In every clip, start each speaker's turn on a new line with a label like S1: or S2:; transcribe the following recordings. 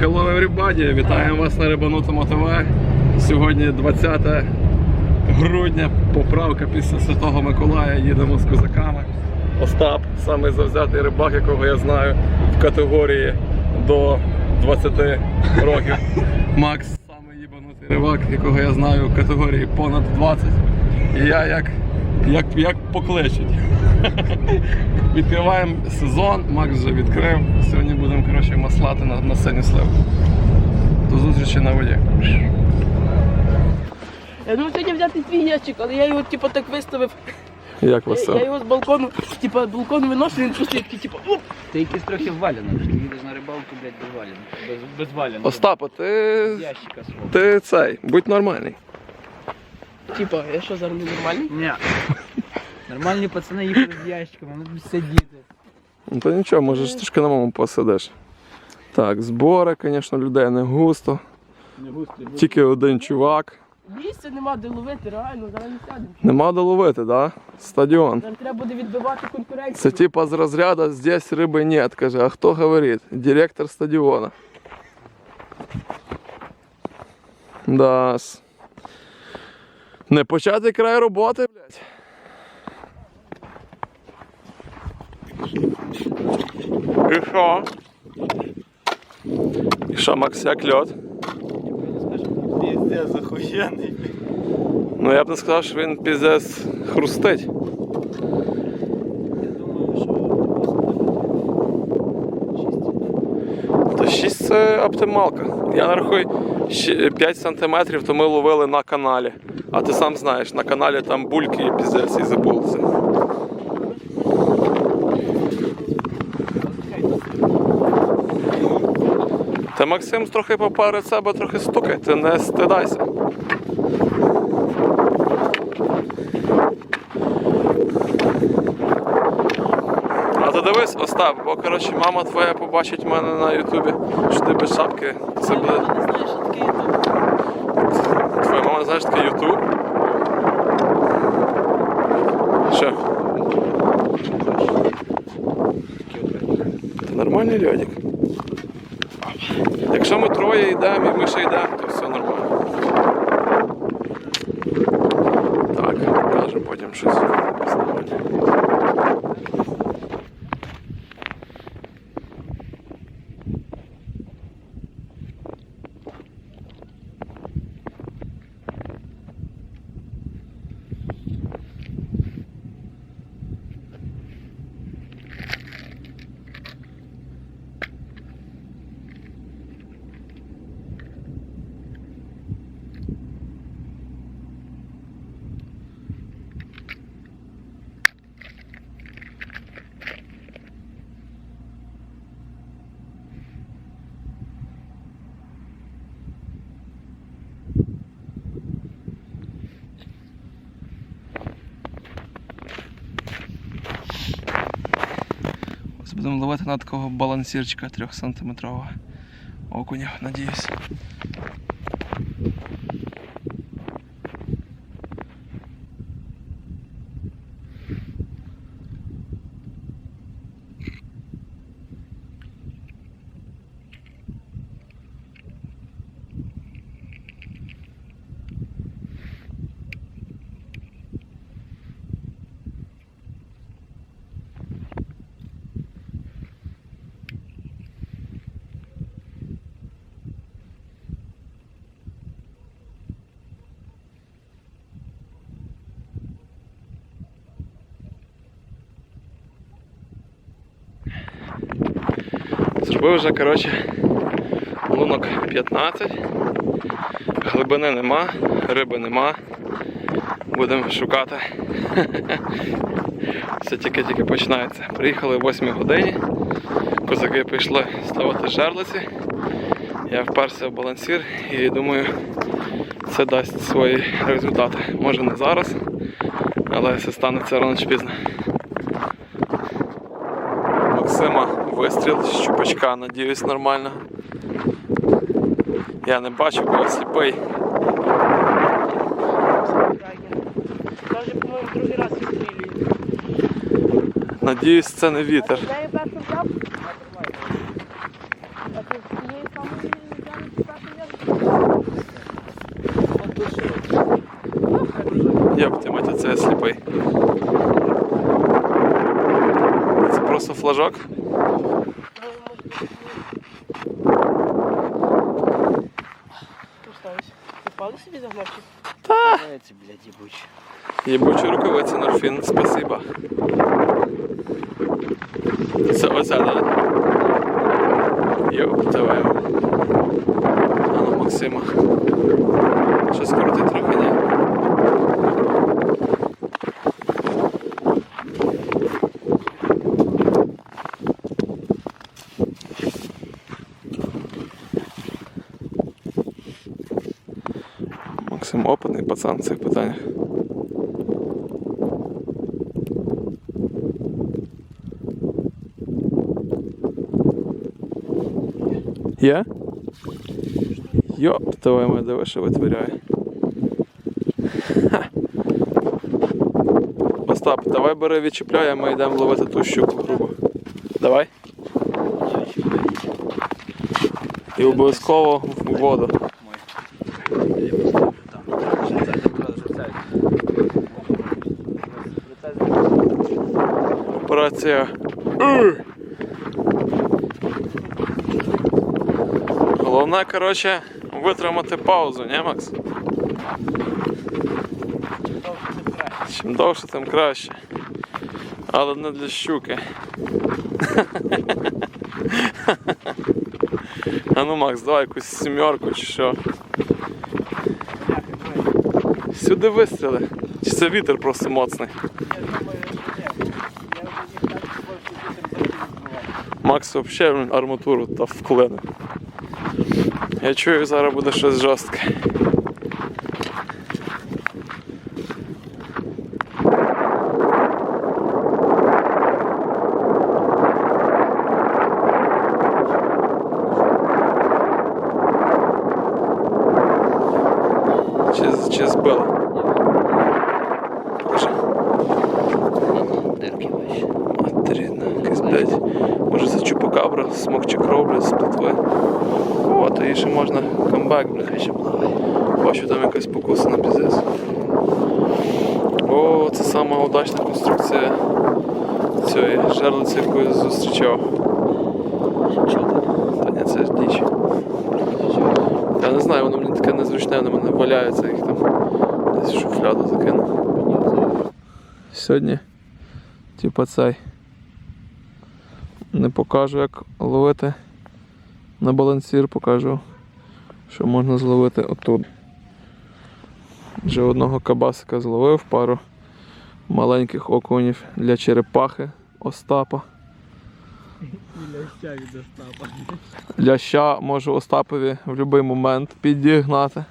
S1: Hello everybody! Вітаємо вас на Рибанутому ТВ. Сьогодні 20 грудня, поправка після Святого Миколая. Їдемо з козаками. Остап, самий завзятий рибак, якого я знаю в категорії до 20 років. Макс, самий їбанутий рибак, якого я знаю в категорії понад 20. І я як, як, як покличуть. Відкриваємо сезон, Макс вже відкрив. Сьогодні будемо коротше, маслати на, на синю сливу. До зустрічі на воді.
S2: Я думав сьогодні взяти твій ящик, але я його типу так виставив.
S1: Як
S2: Я,
S1: вас
S2: я
S1: це?
S2: його з балкону, типу, балкон виношу, він посвідки, типу, оп.
S3: Ти якийсь трохи ввалений, що ти їдеш на рибалку, блядь, без валенок. Без, без валенок.
S1: Остапа, ти.
S3: З ящика свого.
S1: Ти цей, будь нормальний.
S2: Типу, я що зараз ненормальний?
S3: Ні. Нормальні пацани їхали з ящиками, вони будуть сидіти.
S1: Ну то нічого, можеш трішки на мому посидиш. Так, збори, звісно, людей не густо.
S3: Не густо,
S1: Тільки один чувак.
S2: Місця нема де ловити, реально, зараз не сядемо.
S1: Нема де ловити, да? Стадіон.
S2: Нам треба буде відбивати конкуренцію.
S1: Це типа з розряду здесь риби нет, каже, а хто говорить? Директор стадіона. Да. Не почати край роботи, блядь. І що? І що, Макс, як льот?
S3: Піздець охуєнний.
S1: Ну я б не сказав, що він піздець хрустить.
S3: Я думаю, що
S1: То 6 це оптималка. Я нарахую 5 сантиметрів, то ми ловили на каналі. А ти сам знаєш, на каналі там бульки і піздець і забулися. Та Максим трохи поперед себе трохи стукає, ти не стидайся. А то дивись, Остап, бо коротше мама твоя побачить мене на Ютубі, що ти без шапки. Це буде.
S2: Ти не знаєш, що таке ютуб.
S1: Твоя мама знає, що таке Ютуб? Що? Це нормальний льодик. Якщо ми троє йдемо і ми ще йдемо, то все нормально. Так, каже потім щось. Будемо ловити на такого балансірчика 3-сантиметрового окуня, надіюсь. Зробив вже, коротше, лунок 15. Глибини нема, риби нема. Будемо шукати. Все тільки-тільки починається. Приїхали о 8 годині. Козаки пішли ставити жерлиці. Я вперся в балансір і думаю, це дасть свої результати. Може не зараз, але це станеться рано чи пізно. Вистріл з щупачка, надіюсь, нормально. Я не бачу, бо я сліпий.
S2: Я вже, по-моєму, другий раз відстрілюю.
S1: Надіюсь, це не вітер.
S2: Я її першу взяв. А ти Ні, там не взяли перший я.
S1: Йоп, ти мать, це я сліпий. Це просто флажок.
S2: Ти пали собі загнав чи?
S3: Це, блядь, їбучі.
S1: Єбучі рукавиці Норфін, спасибо. Це оця, да? Йоп, давай. А ну, Максима. Щось крутить трохи, ні? Максим опитний пацан в цих питаннях. Я? Йоп, давай моя диви, що витворяє. Остап, давай бери відчіпляй, а ми йдемо ловити ту щуку грубо. Давай. І обов'язково в воду.
S3: Я поставлю там. Жицай, там правда, жицай. Жицай,
S1: Головне, коротше, витримати паузу, не, Макс? Чим довше, тим краще. Але не для щуки. А ну, Макс, давай якусь сімерку чи що. Сюди вистріли. Чи це вітер просто моцний? Макс взагалі арматуру та вклине. Я чую, зараз буде щось жорстке. Чи, чи збила? Покажи.
S3: Дирки бачиш.
S1: Материна, якась, блядь. Може це чупакабра, смокче кров, блядь, з плотви. О, то їй ще можна камбек, блядь.
S3: Ще плаває.
S1: Бачу, там якась покуса на піздець. О, це сама удачна конструкція цієї жерлиці, яку я зустрічав. Та ні, це ж діч. Я не знаю, воно мені таке незручне, на мене валяється їх там десь в шуфляду закину. Сьогодні, типа цей. Не покажу, як ловити на балансір, покажу, що можна зловити отут. Вже одного кабасика зловив, пару маленьких окунів для черепахи Остапа.
S3: Ляща від Остапа.
S1: Ляща можу Остапові в будь-який момент підігнати.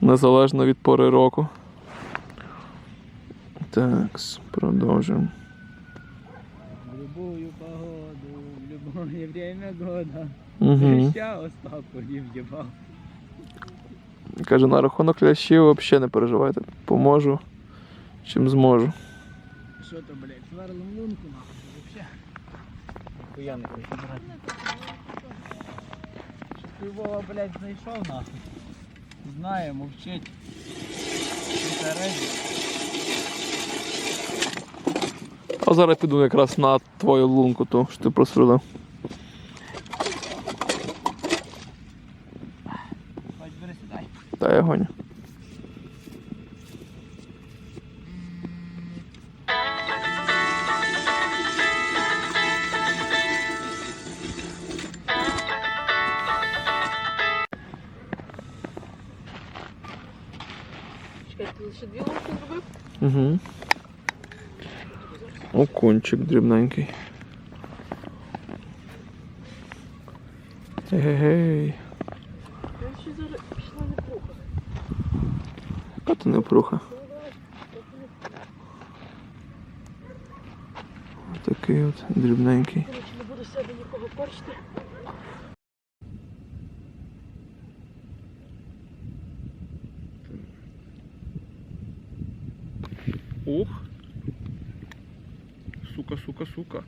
S1: Незалежно від пори року. Так, продовжуємо.
S3: В любую погоду, в время года.
S1: Угу.
S3: Ляща Остапу в'їбав.
S1: Каже, на рахунок лящів взагалі не переживайте. Поможу, чим зможу.
S3: Що то, блядь, сверлим лунку нахуй, вообще. Хуя не хочу брати. Що ти Вова, блядь, знайшов нахуй. Знає, мовчить.
S1: А зараз піду якраз на твою лунку, ту, що ти просверлив.
S3: Хоч бери
S2: дві лунки зробив?
S1: Угу. Окунчик дрібненький. Егегей.
S2: Я ще зараз пішла не пруха.
S1: Яка то не пруха. Такий от дрібненький.
S2: Не буду себе нікого корчити.
S1: Ух. Сука, сука, сука.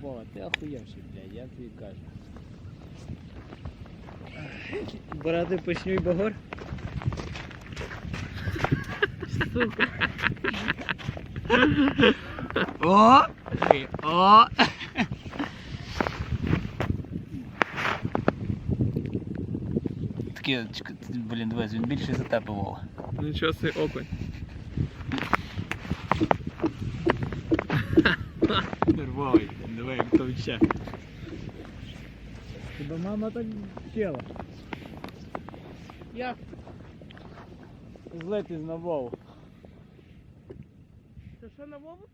S3: Вова, ти охуєвший, блядь, я тобі кажу. Брати почнуй багор. О! Ей, О! Такий, чекай, блін, дивись, він більший за тебе, Вова.
S1: Нічого собі окунь.
S3: Нервовий, давай, як то ще. Тебе мама так вчила.
S2: Як?
S3: Злитись на Вову.
S2: Це що на Вову?